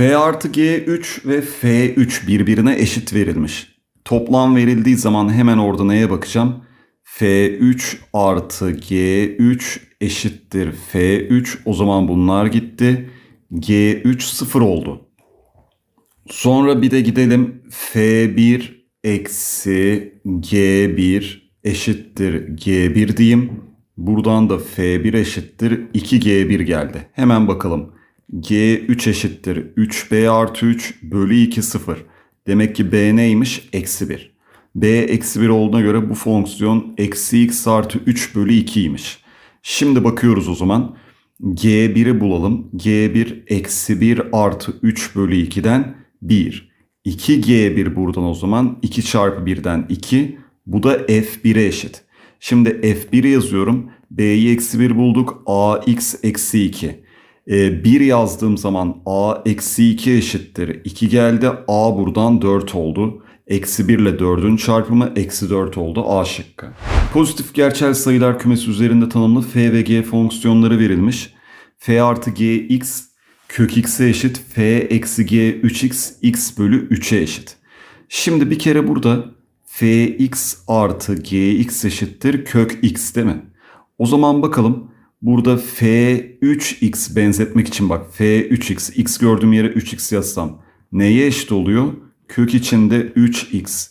F artı G3 ve F3 birbirine eşit verilmiş. Toplam verildiği zaman hemen orada neye bakacağım? F3 artı G3 eşittir F3. O zaman bunlar gitti. G3 sıfır oldu. Sonra bir de gidelim F1 eksi G1 eşittir G1 diyeyim. Buradan da F1 eşittir 2G1 geldi. Hemen bakalım. G3 eşittir 3B artı 3 bölü 2 0. Demek ki B neymiş? Eksi 1. B eksi 1 olduğuna göre bu fonksiyon eksi x artı 3 bölü 2'ymiş. Şimdi bakıyoruz o zaman. G1'i bulalım. G1 eksi 1 artı 3 bölü 2'den 1. 2G1 buradan o zaman 2 çarpı 1'den 2. Bu da F1'e eşit. Şimdi F1 yazıyorum. B'yi eksi 1 bulduk. AX eksi 2. 1 yazdığım zaman A eksi 2 eşittir. 2 geldi. A buradan 4 oldu. Eksi 1 ile 4'ün çarpımı eksi 4 oldu. A şıkkı. Pozitif gerçel sayılar kümesi üzerinde tanımlı f ve g fonksiyonları verilmiş. f artı gx kök x'e eşit. f eksi g 3x x bölü 3'e eşit. Şimdi bir kere burada fx artı gx eşittir kök x değil mi? O zaman bakalım burada f3x benzetmek için bak f3x x gördüğüm yere 3x yazsam neye eşit oluyor? Kök içinde 3x.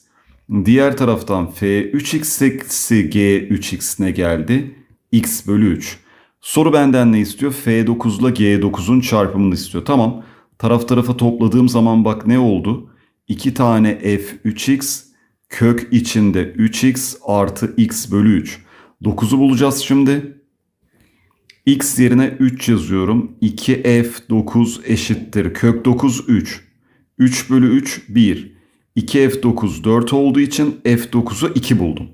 Diğer taraftan f3x eksi g3x ne geldi? x bölü 3. Soru benden ne istiyor? f9 ile g9'un çarpımını istiyor. Tamam. Taraf tarafa topladığım zaman bak ne oldu? 2 tane f3x kök içinde 3x artı x bölü 3. 9'u bulacağız şimdi. X yerine 3 yazıyorum. 2f9 eşittir. Kök 9 3. 3 bölü 3 1. 2f9 4 olduğu için f9'u 2 buldum.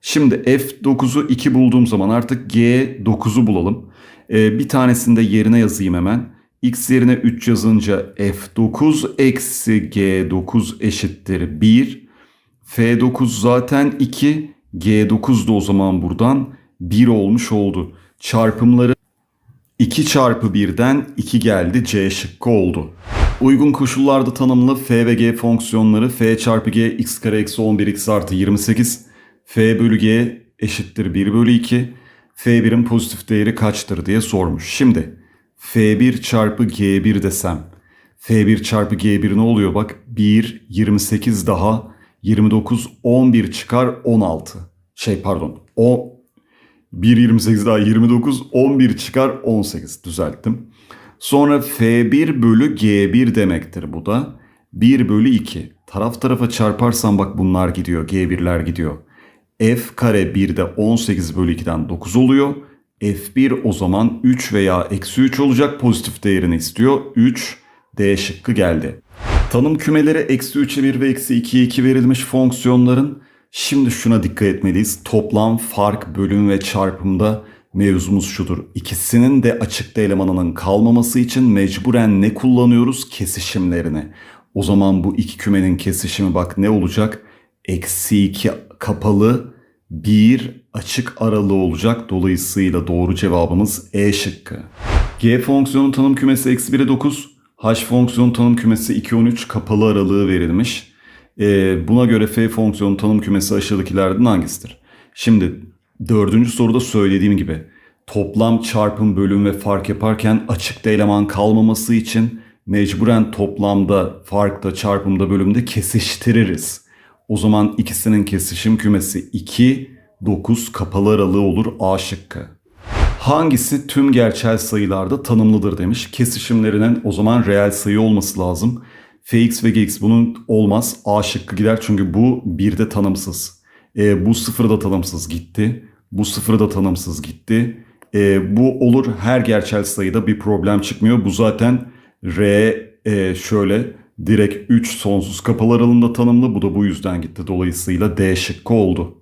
Şimdi f9'u 2 bulduğum zaman artık g9'u bulalım. Ee, bir tanesini de yerine yazayım hemen. x yerine 3 yazınca f9 eksi g9 eşittir 1. f9 zaten 2. g9 da o zaman buradan 1 olmuş oldu. Çarpımları 2 çarpı 1'den 2 geldi C şıkkı oldu. Uygun koşullarda tanımlı f ve g fonksiyonları f çarpı g x kare eksi 11 x artı 28 f bölü g eşittir 1 bölü 2 f1'in pozitif değeri kaçtır diye sormuş. Şimdi f1 çarpı g1 desem f1 çarpı g1 ne oluyor bak 1 28 daha 29 11 çıkar 16 şey pardon o 1 28 daha 29 11 çıkar 18 düzelttim. Sonra F1 bölü G1 demektir bu da. 1 bölü 2. Taraf tarafa çarparsam bak bunlar gidiyor. G1'ler gidiyor. F kare 1'de 18 bölü 2'den 9 oluyor. F1 o zaman 3 veya eksi 3 olacak pozitif değerini istiyor. 3 D şıkkı geldi. Tanım kümeleri eksi 3'e 1 ve eksi 2'ye 2 verilmiş fonksiyonların Şimdi şuna dikkat etmeliyiz. Toplam, fark, bölüm ve çarpımda mevzumuz şudur. İkisinin de açıkta elemanının kalmaması için mecburen ne kullanıyoruz? Kesişimlerini. O zaman bu iki kümenin kesişimi bak ne olacak? Eksi 2 kapalı, 1 açık aralığı olacak. Dolayısıyla doğru cevabımız E şıkkı. G fonksiyonun tanım kümesi eksi 1'e 9. H fonksiyonun tanım kümesi 2, 13 kapalı aralığı verilmiş. Ee, buna göre f fonksiyonu tanım kümesi aşağıdakilerden hangisidir? Şimdi dördüncü soruda söylediğim gibi toplam çarpım bölüm ve fark yaparken açıkta eleman kalmaması için mecburen toplamda, farkta, çarpımda, bölümde kesiştiririz. O zaman ikisinin kesişim kümesi 2, 9 kapalı aralığı olur A şıkkı. Hangisi tüm gerçel sayılarda tanımlıdır demiş. Kesişimlerinin o zaman reel sayı olması lazım. Fx ve gx bunun olmaz. A şıkkı gider çünkü bu bir de tanımsız. E, bu sıfır da tanımsız gitti. Bu sıfır da tanımsız gitti. E, bu olur her gerçel sayıda bir problem çıkmıyor. Bu zaten R e, şöyle direkt 3 sonsuz kapalı aralığında tanımlı. Bu da bu yüzden gitti. Dolayısıyla D şıkkı oldu.